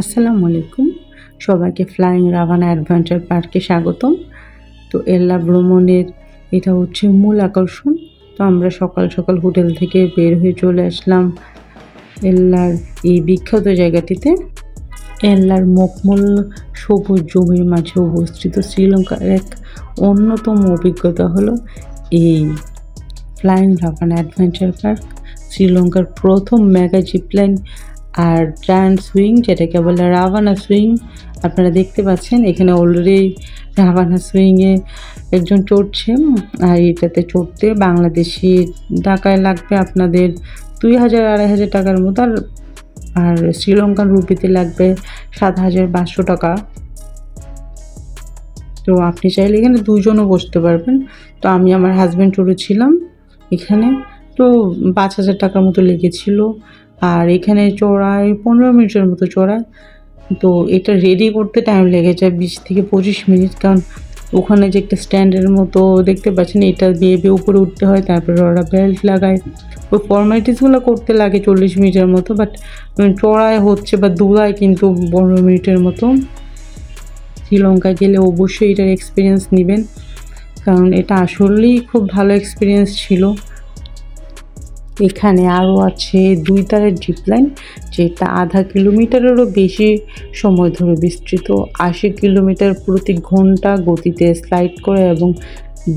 আসসালামু আলাইকুম। সবাইকে ফ্লাইং রাভানা অ্যাডভেঞ্চার পার্কে স্বাগতম। তো এল্লা ভ্রমণের, এটা হচ্ছে মূল আকর্ষণ। তো আমরা সকাল সকাল হোটেল থেকে বের হয়ে চলে আসলাম এল্লার এই বিখ্যাত জায়গাটিতে। এল্লার মকমল সবুজ জমির মাঝে অবস্থিত শ্রীলঙ্কার এক অন্যতম অভিজ্ঞতা হলো এই ফ্লাইং রাভানা অ্যাডভেঞ্চার পার্ক শ্রীলঙ্কার প্রথম মেগা জিপলাইন আর জায়ান্ট সুইং যেটাকে বলে রাভানা সুইং আপনারা দেখতে পাচ্ছেন, এখানে অলরেডি রাভানা সুইংয়ে একজন চড়ছে আর এটাতে চড়তে বাংলাদেশি টাকায় লাগবে আপনাদের দুই হাজার আড়াই হাজার টাকার মতো, আর আর শ্রীলঙ্কান রুপিতে লাগবে সাত হাজার পাঁচশো টাকা। তো আপনি চাইলে এখানে দুজনও বসতে পারবেন। তো আমি আমার হাজব্যান্ড চড়েছিলাম এখানে, তো পাঁচ হাজার টাকার মতো লেগেছিল। আর এখানে চড়ায় পনেরো মিনিটের মতো চড়ায় তো এটা রেডি করতে টাইম লেগে যায় বিশ থেকে পঁচিশ মিনিট। কারণ ওখানে যে একটা স্ট্যান্ডের মতো দেখতে পাচ্ছেন, এটা বিয়ে বিয়ে উপরে উঠতে হয়, তারপরে ওরা বেল্ট লাগায়। ওই ফর্মালিটিসগুলো করতে লাগে চল্লিশ মিনিটের মতো বাট চড়ায় হচ্ছে বা দুলায় কিন্তু পনেরো মিনিটের মতো। শ্রীলঙ্কায় গেলে অবশ্যই এটার এক্সপিরিয়েন্স নেবেন। কারণ এটা আসলেই খুব ভালো এক্সপিরিয়েন্স ছিল। এখানে আরও আছে দুই তারের জিপলাইন যেটা আধা কিলোমিটারেরও বেশি সময় ধরে বিস্তৃত। আশি কিলোমিটার প্রতি ঘণ্টা গতিতে স্লাইড করে এবং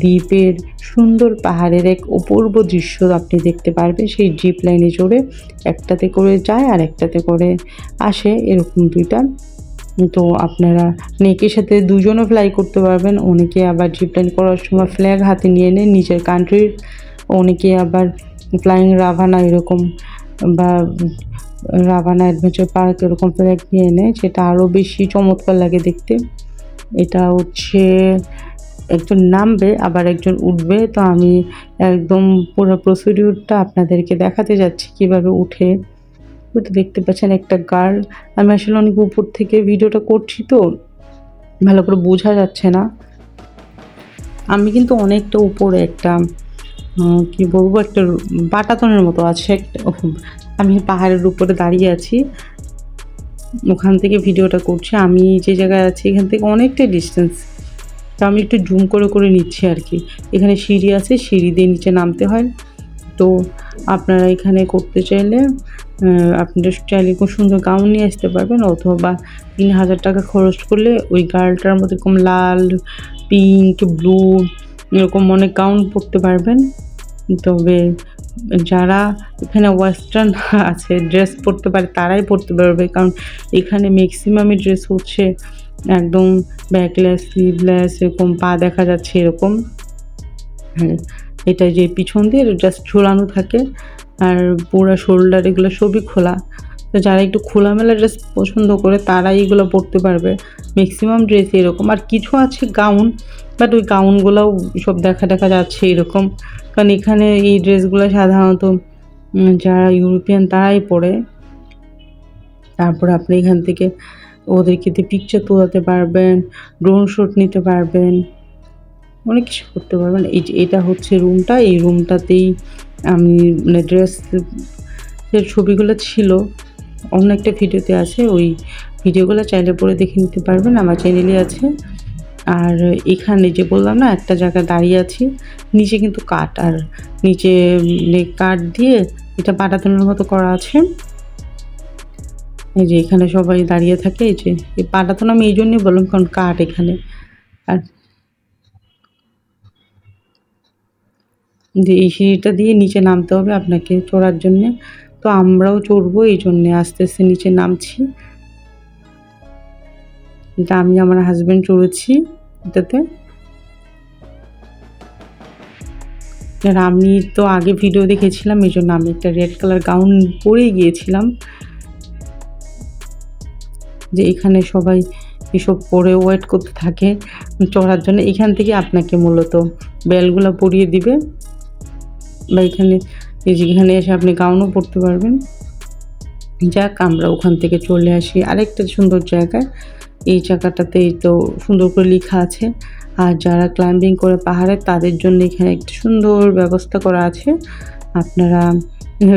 দ্বীপের সুন্দর পাহাড়ের এক অপূর্ব দৃশ্য আপনি দেখতে পারবেন। সেই জিপ লাইনে চড়ে একটাতে করে যায় আর একটাতে করে আসে, এরকম দুইটা। তো আপনারা নেকের সাথে দুজনও ফ্লাই করতে পারবেন। অনেকে আবার জিপ লাইন করার সময় ফ্ল্যাগ হাতে নিয়ে নেন, নিজের কান্ট্রির অনেকে আবার ফ্লাইং রাভানা এরকম বা রাভানা অ্যাডভেঞ্চার পার্ক এরকম ফ্ল্যাগ নিয়ে নেয় সেটা আরও বেশি চমৎকার লাগে দেখতে। এটা হচ্ছে একজন নামবে, আবার একজন উঠবে। তো আমি একদম পুরো প্রসিডিউরটা আপনাদেরকে দেখাতে যাচ্ছি কীভাবে উঠে। তো দেখতে পাচ্ছেন একটা গার্ল আমি আসলে অনেক উপর থেকে ভিডিওটা করছি তো, ভালো করে বোঝা যাচ্ছে না। আমি কিন্তু অনেকটা উপরে একটা কি বলব, একটা বাটাতনের মতো আছে একটা আমি পাহাড়ের উপরে দাঁড়িয়ে আছি। ওখান থেকে ভিডিওটা করছি, আমি যে জায়গায় আছি, এখান থেকে অনেকটাই ডিস্টেন্স তো আমি একটু জুম করে করে নিচ্ছি আর কি। এখানে সিঁড়ি আছে, সিঁড়ি দিয়ে নিচে নামতে হয়। তো আপনারা এখানে করতে চাইলে আপনারা চাইলে খুব সুন্দর গাউন নিয়ে আসতে পারবেন, অথবা তিন হাজার টাকা খরচ করলে ওই গার্লটার মধ্যে এরকম লাল পিঙ্ক ব্লু এরকম অনেক গাউন পরতে পারবেন। তবে যারা এখানে ওয়েস্টার্ন আছে ড্রেস পরতে পারে, তারাই পরতে পারবে। কারণ এখানে ম্যাক্সিমামই ড্রেস হচ্ছে একদম ব্যাকলেস স্লিভলেস এরকম পা দেখা যাচ্ছে এরকম। হ্যাঁ এটা যে পিছন দিয়ে জাস্ট ঝোলানো থাকে। আর পুরো শোল্ডার এগুলো সবই খোলা। তো যারা একটু খোলামেলা ড্রেস পছন্দ করে তারা এগুলো পরতে পারবে। ম্যাক্সিমাম ড্রেস এরকম। আর কিছু আছে গাউন বাট ওই গাউনগুলোও সব দেখা দেখা যাচ্ছে এরকম। কারণ এখানে এই ড্রেসগুলো সাধারণত যারা ইউরোপিয়ান তারাই পরে। তারপর আপনি এখান থেকে ওদেরকে দিয়ে পিকচার তোলাতে পারবেন ড্রোন শ্যুট নিতে পারবেন, অনেক কিছু করতে পারবেন। এই যে এটা হচ্ছে রুমটা এই রুমটাতেই আমি মানে ড্রেস ছবিগুলো ছিল। অন্য একটা ভিডিওতে আছে, ওই ভিডিওগুলো চাইলে পরে দেখে নিতে পারবেন। আমার চ্যানেলে আছে। আর এখানে যে বললাম না, একটা জায়গায় দাঁড়িয়ে আছি, নিচে কিন্তু কাঠ, আর নিচে কাঠ দিয়ে এটা পাটাতনের মতো করা আছে। এই যে এখানে সবাই দাঁড়িয়ে থাকে, এই যে এই পাটাতন আমি এই জন্যই বললাম, কারণ কাঠ এখানে। আর যে এই সিঁড়িটা দিয়ে নিচে নামতে হবে আপনাকে চড়ার জন্যে। তো আমরাও চড়বো এই জন্যে, আস্তে আস্তে নিচে নামছি। এটা আমি আমার হাজব্যান্ড চড়েছি। এটাতে? আর আমি তো আগে ভিডিও দেখেছিলাম, এই জন্য আমি একটা রেড কালার গাউন পরেই গিয়েছিলাম। যে এখানে সবাই এসব পরে ওয়েট করতে থাকে, চড়ার জন্য। এখান থেকে আপনাকে মূলত বেলগুলো পরিয়ে দিবে। বা এখানে এখানে এসে আপনি গাউনও পরতে পারবেন। যাক, আমরা ওখান থেকে চলে আসি। আরেকটা সুন্দর জায়গায় এই জায়গাটাতে তো সুন্দর করে লেখা আছে। আর যারা ক্লাইম্বিং করে পাহাড়ে, তাদের জন্য এখানে একটা সুন্দর ব্যবস্থা করা আছে। আপনারা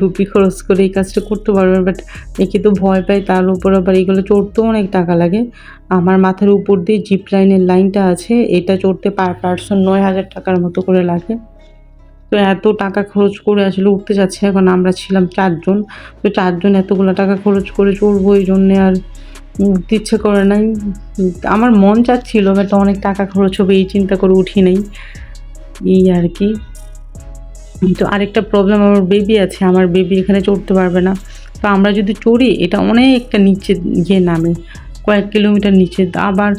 রুপি খরচ করে এই কাজটা করতে পারবেন বাট একে তো ভয় পায়, তার উপর আবার এগুলো চড়তেও অনেক টাকা লাগে। আমার মাথার উপর দিয়ে জিপ লাইনের লাইনটা আছে, এটা চড়তে পার পার্সন নয় হাজার টাকার মতো করে লাগে। তো এত টাকা খরচ করে আসলে উঠতে যাচ্ছে, এখন আমরা ছিলাম চারজন। তো চারজন এতগুলো টাকা খরচ করে চড়বো, এই জন্যে আর ইচ্ছে করে নাই। আমার মন চাচ্ছিল বাট অনেক টাকা খরচ হবে, এই চিন্তা করে উঠি নাই। এই আর কি। তো আরেকটা প্রবলেম আমার বেবি আছে, আমার বেবি এখানে চড়তে পারবে না। তো আমরা যদি চড়ি, এটা অনেকটা নিচে গিয়ে নামে। কয়েক কিলোমিটার নিচে। আবার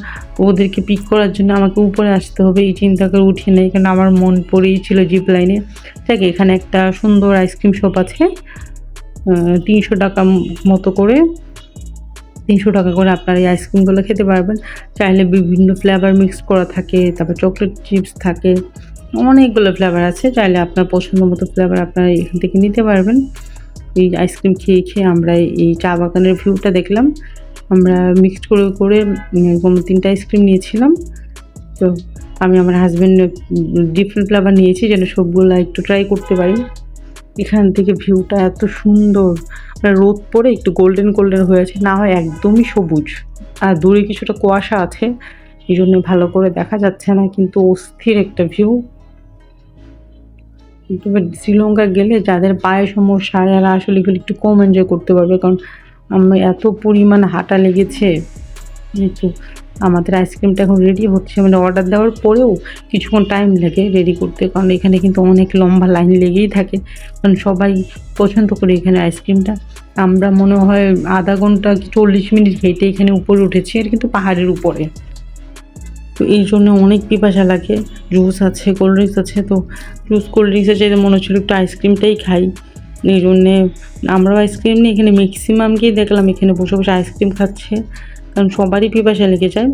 ওদেরকে পিক করার জন্য আমাকে উপরে আসতে হবে, এই চিন্তা করে উঠি নাই। কারণ আমার মন পড়েই ছিল জিপ লাইনে দেখ এখানে একটা সুন্দর আইসক্রিম শপ আছে তিনশো টাকা মতো করে। তিনশো টাকা করে আপনারা এই আইসক্রিমগুলো খেতে পারবেন। চাইলে বিভিন্ন ফ্লেভার মিক্স করা থাকে, তারপর চকলেট চিপস থাকে, অনেকগুলো ফ্লেভার আছে। চাইলে আপনার পছন্দ মতো ফ্লেভার আপনারা এখান থেকে নিতে পারবেন। এই আইসক্রিম খেয়ে খেয়ে আমরা এই চা বাগানের ভিউটা দেখলাম। আমরা মিক্সড করে করে এরকম তিনটা আইসক্রিম নিয়েছিলাম। তো আমি আমার হাজব্যান্ড ডিফারেন্ট ফ্লেভার নিয়েছি যেন সবগুলো একটু ট্রাই করতে পারি। এখান থেকে ভিউটা এত সুন্দর। মানে রোদ পড়ে একটু গোল্ডেন গোল্ডেন হয়েছে না হয় একদমই সবুজ। আর দূরে কিছুটা কুয়াশা আছে, এই জন্য ভালো করে দেখা যাচ্ছে না, কিন্তু অস্থির একটা ভিউ শ্রীলঙ্কা গেলে যাদের পায়ে সমস্যা, যারা আসলে এগুলো একটু কম এনজয় করতে পারবে, কারণ আমি এত পরিমাণ হাঁটা লেগেছে আমাদের আইসক্রিমটা এখন রেডি হচ্ছে। মানে অর্ডার দেওয়ার পরেও কিছুক্ষণ টাইম লাগে রেডি করতে, কারণ এখানে কিন্তু অনেক লম্বা লাইন লেগেই থাকে। কারণ সবাই পছন্দ করে এখানে আইসক্রিমটা। আমরা মনে হয় আধা ঘণ্টা চল্লিশ মিনিট হেঁটে এখানে উপরে উঠেছি আর কিন্তু পাহাড়ের উপরে। তো এই জন্য অনেক পিপাসা লাগে। জুস আছে কোল্ড ড্রিঙ্কস আছে, তো জুস কোল্ড ড্রিঙ্কসের চাইতে মনে হচ্ছিল একটু আইসক্রিমটাই খাই। এই জন্যে আমরাও আইসক্রিম নিয়ে এখানে ম্যাক্সিমামকেই দেখলাম এখানে বসে বসে আইসক্রিম খাচ্ছে। কারণ সবারই পিপাসা লেগে যায়।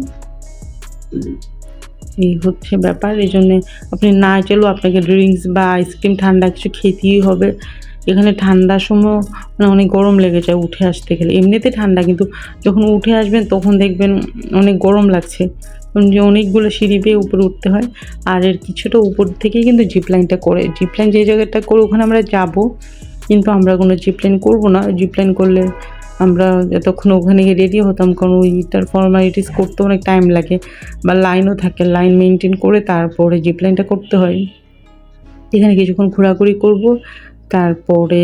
এই হচ্ছে ব্যাপার, এই জন্যে আপনি না চলেও আপনাকে ড্রিঙ্কস বা আইসক্রিম ঠান্ডা কিছু খেতেই হবে। এখানে ঠান্ডার সময় মানে অনেক গরম লেগে যায় উঠে আসতে গেলে। এমনিতে ঠান্ডা, কিন্তু যখন উঠে আসবেন তখন দেখবেন অনেক গরম লাগছে। যে অনেকগুলো সিঁড়ি বেয়ে উপরে উঠতে হয়। আর এর কিছুটা উপর থেকেই কিন্তু জিপ লাইনটা করে। জিপ লাইন যে জায়গাটা করে ওখানে আমরা যাব, কিন্তু আমরা কোনো জিপ লাইন করব না। জিপ লাইন করলে আমরা যতক্ষণ ওখানে গিয়ে রেডি হতাম, কারণ ওইটার ফর্মালিটিস করতে অনেক টাইম লাগে বা লাইনও থাকে। লাইন মেনটেন করে তারপরে জিপ লাইনটা করতে হয় এখানে কিছুক্ষণ ঘোরাঘুরি করব। তারপরে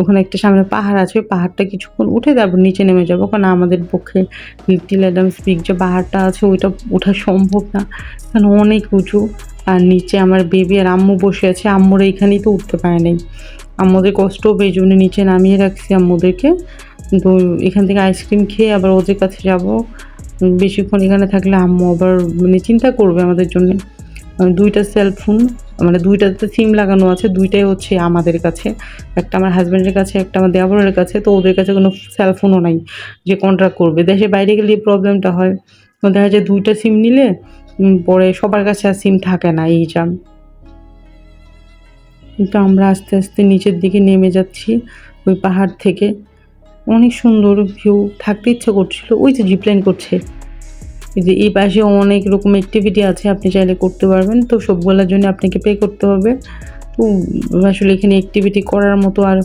ওখানে একটা সামনে পাহাড় আছে পাহাড়টা কিছুক্ষণ উঠে তারপর নিচে নেমে যাব। কারণ আমাদের পক্ষে লিটিল অ্যাডামস পিক যে পাহাড়টা আছে, ওইটা ওঠা সম্ভব না। কারণ অনেক উঁচু। আর নিচে আমার বেবি আর আম্মু বসে আছে, আম্মুরা এখানেই তো উঠতে পারে নাই। আম্মুদের কষ্ট এই জন্য নিচে নামিয়ে রাখছি আম্মুদেরকে। তো এখান থেকে আইসক্রিম খেয়ে আবার ওদের কাছে যাব। বেশিক্ষণ এখানে থাকলে আম্মু আবার মানে চিন্তা করবে আমাদের জন্য। দুইটা সেলফোন মানে দুইটাতে সিম লাগানো আছে, দুইটাই হচ্ছে আমাদের কাছে। একটা আমার হাজব্যান্ডের কাছে, একটা আমার দেওয়ারের কাছে, তো ওদের কাছে কোনো সেলফোনও নাই যে কন্ট্রাক্ট করবে। দেশে বাইরে গেলে প্রবলেমটা হয়। দেখা যায় দুইটা সিম নিলে পরে সবার কাছে আর সিম থাকে না, এই জাম কিন্তু আমরা আস্তে আস্তে নিচের দিকে নেমে যাচ্ছি ওই পাহাড় থেকে। অনেক সুন্দর ভিউ থাকতে ইচ্ছে করছিল। ওই যে জিপলাইন করছে। এই যে এই পাশে অনেক রকম অ্যাক্টিভিটি আছে, আপনি চাইলে করতে পারবেন। তো সবগুলোর জন্য আপনাকে পে করতে হবে। তো আসলে এখানে অ্যাক্টিভিটি করার মতো আর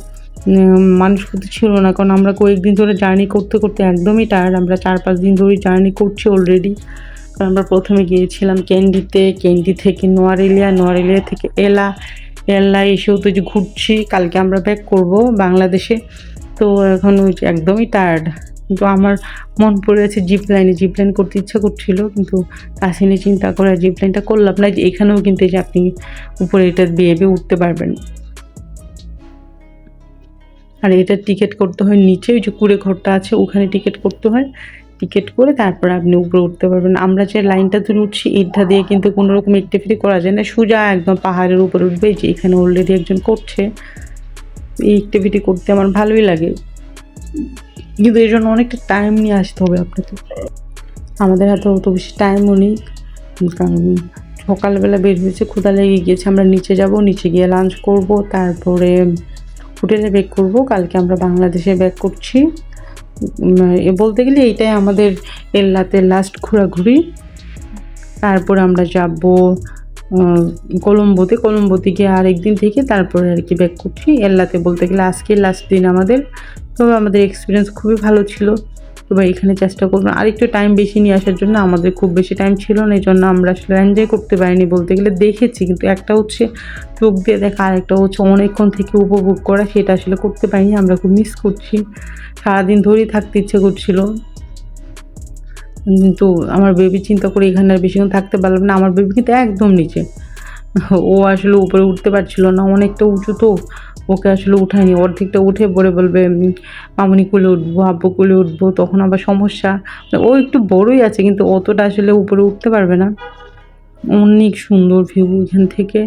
মানুষ কিন্তু ছিল না। কারণ আমরা কয়েকদিন ধরে জার্নি করতে করতে একদমই টায়ার্ড আমরা চার পাঁচ দিন ধরেই জার্নি করছি অলরেডি আমরা প্রথমে গিয়েছিলাম ক্যান্ডিতে। ক্যান্ডি থেকে নোয়ারেলিয়া নোয়ারেলিয়া থেকে এলা। এলা এসেও তো যে ঘুরছি, কালকে আমরা ব্যাক করব বাংলাদেশে। তো এখন ওই একদমই টায়ার্ড কিন্তু আমার মন পড়ে আছে জিপ লাইনে জিপ লাইন করতে ইচ্ছা করছিল, কিন্তু আসেনি চিন্তা করে জিপ লাইনটা করলাম না যে এখানেও কিন্তু যে আপনি উপরে এটা বেয়ে উঠতে পারবেন। আর এটা টিকিট করতে হয় নিচে, ওই যে কুড়ে ঘরটা আছে, ওখানে টিকিট করতে হয়। টিকিট করে তারপর আপনি উপরে উঠতে পারবেন। আমরা যে লাইনটা ধরে উঠছি, ইটটা দিয়ে কিন্তু কোনো রকম অ্যাক্টিভিটি করা যায় না। সোজা একদম পাহাড়ের উপরে উঠবে। যে এখানে অলরেডি একজন করছে। এই অ্যাক্টিভিটি করতে আমার ভালোই লাগে। কিন্তু এই জন্য অনেকটা টাইম নিয়ে আসতে হবে আপনাকে। আমাদের হাতে অত বেশি টাইমও নেই। কারণ সকালবেলা বের হয়েছে ক্ষুদা লেগে গিয়েছে। আমরা নিচে যাব, নিচে গিয়ে লাঞ্চ করব। তারপরে হোটেলে ব্যাক করব। কালকে আমরা বাংলাদেশে ব্যাক করছি। বলতে গেলে এইটাই আমাদের এল্লাতে লাস্ট ঘোরাঘুরি। তারপর আমরা যাব কলম্বোতে। কলম্বোতে গিয়ে আরেকদিন থেকে তারপরে আর কি ব্যাক করছি। এল্লাতে বলতে গেলে আজকে লাস্ট দিন আমাদের। তবে আমাদের এক্সপিরিয়েন্স খুবই ভালো ছিল। এবার এখানে চেষ্টা করব আরেকটু টাইম বেশি নিয়ে আসার জন্য আমাদের খুব বেশি টাইম ছিল না, এই জন্য আমরা আসলে এনজয় করতে পারিনি বলতে গেলে। দেখেছি কিন্তু একটা হচ্ছে চোখ দিয়ে দেখা, আর একটা হচ্ছে অনেকক্ষণ থেকে উপভোগ করা, সেটা আসলে করতে পারিনি। আমরা খুব মিস করছি। সারাদিন ধরেই থাকতে ইচ্ছে করছিল। কিন্তু আমার বেবি চিন্তা করে এখানে আর বেশিক্ষণ থাকতে পারলাম না। আমার বেবি কিন্তু একদম নিচে। ও আসলে উপরে উঠতে পারছিল না। অনেকটা উঁচু তো। ওকে আসলে উঠায়নি। অর্ধেকটা উঠে পরে বলবে মামনি কুলে উঠবো, আব্বু কুলে উঠবো, তখন আবার সমস্যা। ও একটু বড়ই আছে, কিন্তু অতটা আসলে উপরে উঠতে পারবে না। অনেক সুন্দর ভিউ এখান থেকে।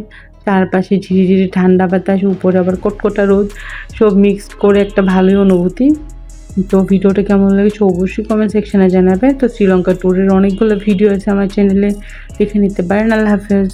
চারপাশে ঝিরিঝিরি ঠান্ডা বাতাস, উপরে আবার কটকটা রোদ। সব মিক্সড করে একটা ভালোই অনুভূতি। তো ভিডিওটা কেমন লেগেছে অবশ্যই কমেন্ট সেকশনে জানাবে। তো শ্রীলঙ্কা ট্যুরের অনেকগুলো ভিডিও আছে আমার চ্যানেলে দেখে নিতে পারেন। আল্লাহ হাফেজ।